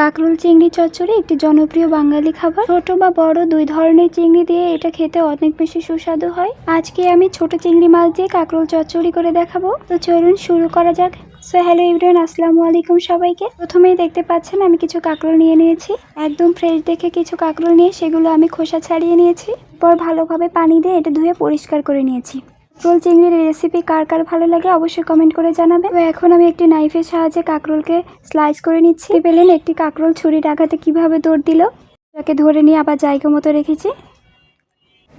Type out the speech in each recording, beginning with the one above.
কাকরুল চিংড়ি চচ্চড়ি একটি জনপ্রিয় বাঙালি খাবার। ছোট বা বড় দুই ধরনের চিংড়ি দিয়ে এটা খেতে অনেক বেশি সুস্বাদু হয়। আজকে আমি ছোট চিংড়ি মাছ দিয়ে কাকরুল চচ্চড়ি করে দেখাবো। তো চলুন শুরু করা যাক। সো হ্যালো ইব্রাহিম আসসালামু আলাইকুম সবাইকে। প্রথমেই দেখতে পাচ্ছেন আমি কিছু কাকরোল নিয়ে নিয়েছি। একদম ফ্রেশ দেখে কিছু কাকরোল নিয়ে সেগুলো আমি খোসা ছাড়িয়ে নিয়েছি। পর ভালোভাবে পানি দিয়ে এটা ধুয়ে পরিষ্কার করে নিয়েছি। কাকরোল চিংড়ির রেসিপি কার কার ভালো লাগে অবশ্যই কমেন্ট করে জানাবে তো এখন আমি একটি নাইফের সাহায্যে কাকরোলকে স্লাইস করে নিচ্ছি। পেলেন একটি কাকরোল ছুরির আঘাতে কীভাবে দৌড় দিল। তাকে ধরে নিয়ে আবার জায়গা মতো রেখেছি।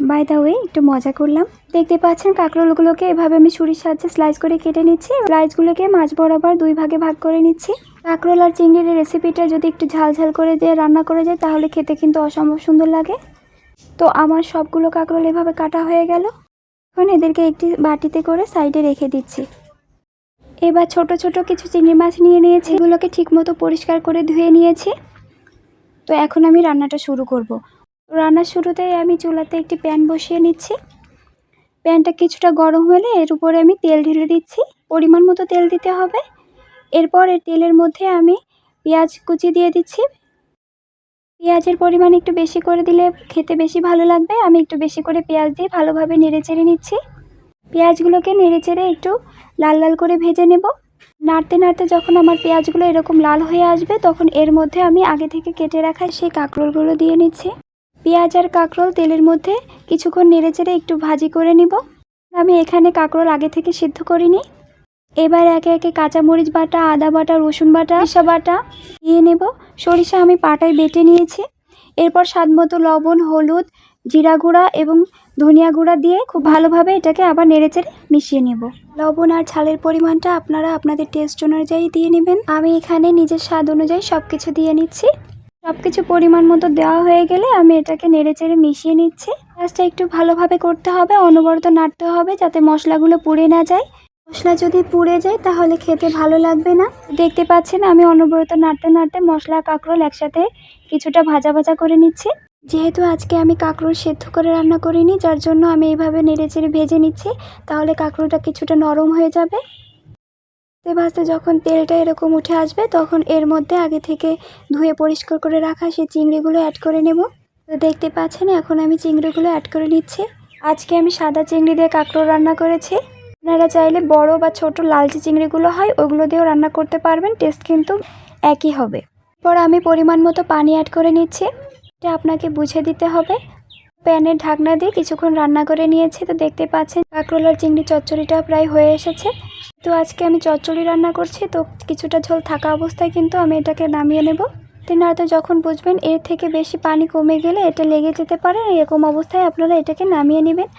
বাই দা ওয়ে একটু মজা করলাম। দেখতে পাচ্ছেন কাঁকরোলগুলোকে এভাবে আমি ছুরির সাহায্যে স্লাইস করে কেটে নিচ্ছি। স্লাইসগুলোকে মাছ বরাবর দুই ভাগে ভাগ করে নিচ্ছি। কাঁকরোল আর চিংড়ির রেসিপিটা যদি একটু ঝাল ঝাল করে দিয়ে রান্না করে যায়, তাহলে খেতে কিন্তু অসম্ভব সুন্দর লাগে। তো আমার সবগুলো কাঁকরোল এভাবে কাটা হয়ে গেল। এখন এদেরকে একটি বাটিতে করে সাইডে রেখে দিচ্ছি। এবার ছোট ছোট কিছু চিংড়ি মাছ নিয়ে নিয়েছি। এগুলোকে ঠিকমতো পরিষ্কার করে ধুয়ে নিয়েছি। তো এখন আমি রান্নাটা শুরু করব। রান্নার শুরুতেই আমি চুলাতে একটি প্যান বসিয়ে নিচ্ছি। প্যানটা কিছুটা গরম হলে এর উপরে আমি তেল ঢেলে দিচ্ছি। পরিমাণ মতো তেল দিতে হবে। এরপর তেলের মধ্যে আমি পেঁয়াজ কুচি দিয়ে দিচ্ছি। পেঁয়াজের পরিমাণ একটু বেশি করে দিলে খেতে বেশি ভালো লাগবে। আমি একটু বেশি করে পেঁয়াজ দিয়ে ভালোভাবে নেড়ে চেড়ে নিচ্ছি। পেঁয়াজগুলোকে নেড়ে চেড়ে একটু লাল লাল করে ভেজে নেব। নাড়তে নাড়তে যখন আমার পেঁয়াজগুলো এরকম লাল হয়ে আসবে, তখন এর মধ্যে আমি আগে থেকে কেটে রাখা সেই কাঁকরোলগুলো দিয়ে নিচ্ছি। পেঁয়াজ আর কাঁকরোল তেলের মধ্যে কিছুক্ষণ নেড়ে চেড়ে একটু ভাজি করে নিব। আমি এখানে কাঁকরোল আগে থেকে সিদ্ধ করিনি। এবার একে একে কাঁচামরিচ বাটা, আদা বাটা, রসুন বাটা, সরিষা বাটা দিয়ে নেব। সরিষা আমি পাটায় বেটে নিয়েছি। এরপর স্বাদ মতো লবণ, হলুদ, জিরা গুঁড়া এবং ধনিয়া গুঁড়া দিয়ে খুব ভালোভাবে এটাকে আবার নেড়েচেড়ে মিশিয়ে নেব। লবণ আর ঝালের পরিমাণটা আপনারা আপনাদের টেস্ট অনুযায়ী দিয়ে নেবেন। আমি এখানে নিজের স্বাদ অনুযায়ী সব কিছু দিয়ে নিচ্ছি। সব কিছু পরিমাণ মতো দেওয়া হয়ে গেলে আমি এটাকে নেড়েচেড়ে মিশিয়ে নিচ্ছি। কাজটা একটু ভালোভাবে করতে হবে, অনবরত নাড়তে হবে যাতে মশলাগুলো পুড়ে না যায়। মশলা যদি পুড়ে যায়, তাহলে খেতে ভালো লাগবে না। দেখতে পাচ্ছেন, আমি অনবরত নাড়তে নাড়তে মশলা, কাঁকরোল একসাথে কিছুটা ভাজা ভাজা করে নিচ্ছি। যেহেতু আজকে আমি কাঁকরোল সেদ্ধ করে রান্না করিনি, যার জন্য আমি এইভাবে নেড়েচেড়ে ভেজে নিচ্ছি, তাহলে কাঁকরোলটা কিছুটা নরম হয়ে যাবে। ভাজতে ভাজতে যখন তেলটা এরকম উঠে আসবে, তখন এর মধ্যে আগে থেকে ধুয়ে পরিষ্কার করে রাখা সেই চিংড়িগুলো অ্যাড করে নেব। তো দেখতে পাচ্ছেন, এখন আমি চিংড়িগুলো অ্যাড করে নিচ্ছি। আজকে আমি সাদা চিংড়ি দিয়ে কাঁকরোল রান্না করেছি। আপনারা চাইলে বড় বা ছোট লালচে চিংড়িগুলো হয়, ওগুলো দিয়েও রান্না করতে পারবেন, টেস্ট কিন্তু একই হবে। এরপর আমি পরিমাণ মতো পানি অ্যাড করে নিচ্ছি। এটা আপনাকে বুঝে দিতে হবে। প্যানের ঢাকনা দিয়ে কিছুক্ষণ রান্না করে নিয়েছি। তো দেখতে পাচ্ছেন কাঁকরোল আর চিংড়ি চচ্চড়িটা প্রায় হয়ে এসেছে। তো আজকে আমি চচ্চড়ি রান্না করছি, তো কিছুটা ঝোল থাকা অবস্থায় কিন্তু আমি এটাকে নামিয়ে নেব। নাড়াতে যখন বুঝবেন, এর থেকে বেশি পানি কমে গেলে এটা লেগে যেতে পারে। এরকম অবস্থায় আপনারা এটাকে নামিয়ে নেবেন।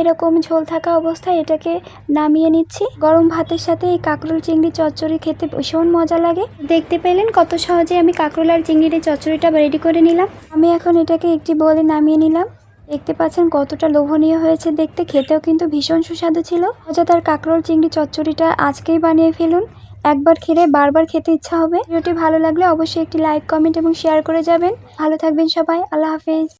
এরকম ঝোল থাকা অবস্থায় এটাকে নামিয়ে নিচ্ছি। গরম ভাতের সাথে এই কাঁকরোল চিংড়ি চচ্চড়ি খেতে ভীষণ মজা লাগে। দেখতে পেলেন কত সহজে আমি কাঁকরোল আর চিংড়ির চচ্চড়িটা রেডি করে নিলাম। আমি এখন এটাকে একটি বলে নামিয়ে নিলাম। দেখতে পাচ্ছেন কতটা লোভনীয় হয়েছে দেখতে। খেতেও কিন্তু ভীষণ সুস্বাদু ছিল। মজাদার কাঁকরোল চিংড়ি চচ্চড়িটা আজকেই বানিয়ে ফেলুন। একবার খেলে বারবার খেতে ইচ্ছা হবে। ভিডিওটি ভালো লাগলে অবশ্যই একটি লাইক কমেন্ট এবং শেয়ার করে যাবেন। ভালো থাকবেন সবাই। আল্লাহ হাফেজ।